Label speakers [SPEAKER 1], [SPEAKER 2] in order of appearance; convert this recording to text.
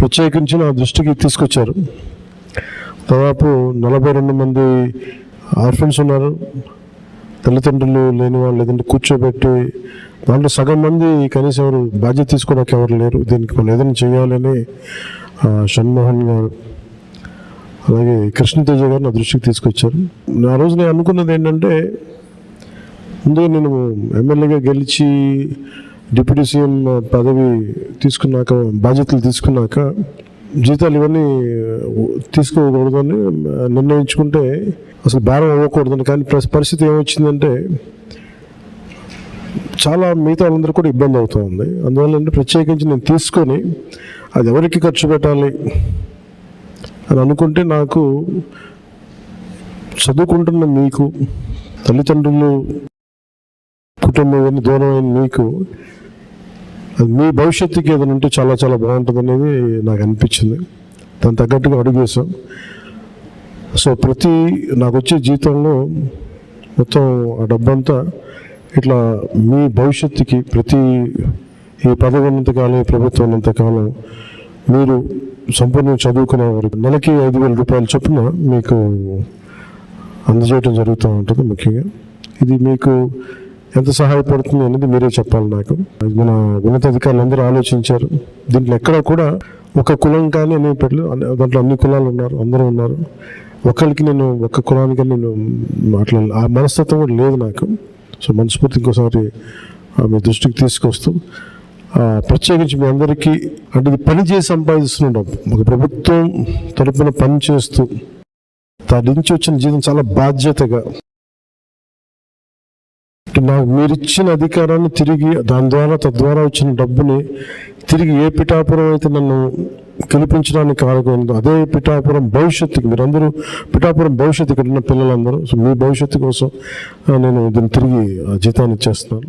[SPEAKER 1] ప్రత్యేకించి నా దృష్టికి తీసుకొచ్చారు. దాదాపు నలభై రెండు మంది ఆర్ఫన్స్ ఉన్నారు. తల్లిదండ్రులు లేని వాళ్ళు లేదంటే కూర్చోబెట్టి దాంట్లో సగం మంది కనీసం ఎవరు బాధ్యత తీసుకోవడానికి ఎవరు లేరు. దీనికి మనం ఏదైనా చేయాలని షణ్మోహన్ గారు అలాగే కృష్ణతేజ గారు నా దృష్టికి తీసుకొచ్చారు. నా రోజు నేను అనుకున్నది ఏంటంటే ముందుగా నేను ఎమ్మెల్యేగా గెలిచి డిప్యూటీ సీఎం పదవి తీసుకున్నాక బాధ్యతలు తీసుకున్నాక జీతాలు ఇవన్నీ తీసుకోకూడదని నిర్ణయించుకుంటే అసలు భారం అవ్వకూడదని. కానీ ప్రస్- పరిస్థితి ఏమొచ్చిందంటే చాలా మిగతా వాళ్ళందరూ కూడా ఇబ్బంది అవుతూ ఉంది అందువల్ల అంటే ప్రత్యేకించి నేను తీసుకొని అది ఎవరికి ఖర్చు పెట్టాలి అని అనుకుంటే నాకు చదువుకుంటున్న మీకు తల్లిదండ్రులు కుటుంబం దూరం దూరమైన మీకు అది మీ భవిష్యత్తుకి ఏదైనా ఉంటే చాలా చాలా బాగుంటుంది అనేది నాకు అనిపించింది. దాని తగ్గట్టుగా అడుగు వేసాం సో ప్రతి నాకు వచ్చే జీతంలో మొత్తం ఆ డబ్బంతా ఇట్లా మీ భవిష్యత్తుకి ప్రతి ఈ పదవి ఉన్నంతకాలం ఈ ప్రభుత్వం ఉన్నంతకాలం మీరు సంపూర్ణ చదువుకునే వరకు నెలకి ఐదు వేల రూపాయల చొప్పున మీకు అందజేయడం జరుగుతూ ఉంటుంది ముఖ్యంగా. ఇది మీకు ఎంత సహాయపడుతుంది అనేది మీరే చెప్పాలి నాకు. అది మన ఉన్నతాధికారులు అందరూ ఆలోచించారు. దీంట్లో ఎక్కడ కూడా ఒక కులం కానీ అనే పెట్టలేదు దాంట్లో అన్ని కులాలు ఉన్నారు అందరూ ఉన్నారు. ఒకరికి నేను ఒక కులానికి నేను మాట్లాడాలి ఆ మనస్తత్వం కూడా లేదు నాకు. సో మనస్ఫూర్తి ఇంకోసారి మీ దృష్టికి తీసుకొస్తూ ప్రత్యేకించి మీ అందరికీ అంటే ఇది పని చేసి సంపాదిస్తున్న డబ్బు. ఒక ప్రభుత్వం తరపున పని చేస్తూ దాని నుంచి వచ్చిన జీవితం చాలా బాధ్యతగా నాకు మీరు ఇచ్చిన అధికారాన్ని తిరిగి దాని ద్వారా తద్వారా వచ్చిన డబ్బుని తిరిగి ఏ పిఠాపురం అయితే నన్ను గెలిపించడానికి కారకమైందో అదే పిఠాపురం భవిష్యత్తుకి మీరందరూ పిఠాపురం భవిష్యత్తు ఇక్కడ ఉన్న పిల్లలందరూ సో మీ భవిష్యత్తు కోసం నేను దీన్ని తిరిగి ఆ జీతాన్ని ఇచ్చేస్తున్నాను.